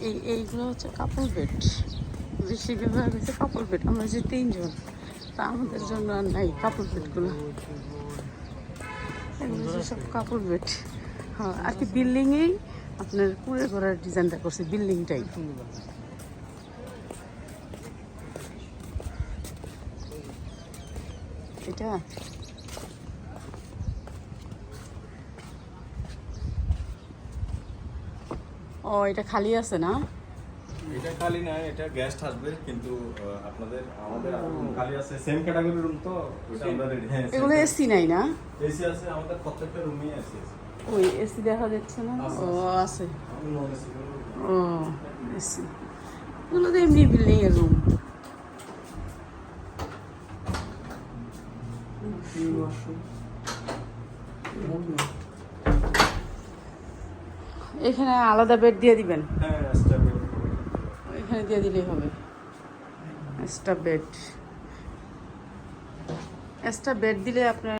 এই, এইগুলো হচ্ছে কাপল বেড বেশি ব্যবহার হচ্ছে কাপল বেড আমরা যে তিনজন, তা আমাদের জন্য আর নাই কাপল বেডগুলো এগুলো সব কাপল বেড হ্যাঁ আর কি বিল্ডিংয়েই আপনার কুড়ে ঘোরার ডিজাইনটা করছে বিল্ডিংটাই এটা ও এটা খালি আছে না? এটা খালি না এটা গেস্ট আসবে কিন্তু আপনাদের আমাদের খালি আছে সেম ক্যাটাগরি রুম তো ওটা আমরা রেডি হ্যাঁ এগুলো এসি নাই না? এসি আছে আমাদের প্রত্যেকটা রুমে এসি আছে। ওই এসি দেখা যাচ্ছে না? ও আছে। ও এসি এগুলো তো এমনি বিল্ডিং এর রুম এখানে আলাদা বেড দিয়ে দিবেন? হ্যাঁ এখানে দিয়ে দিলেই হবে। এক্সট্রা বেড এক্সট্রা বেড দিলে আপনার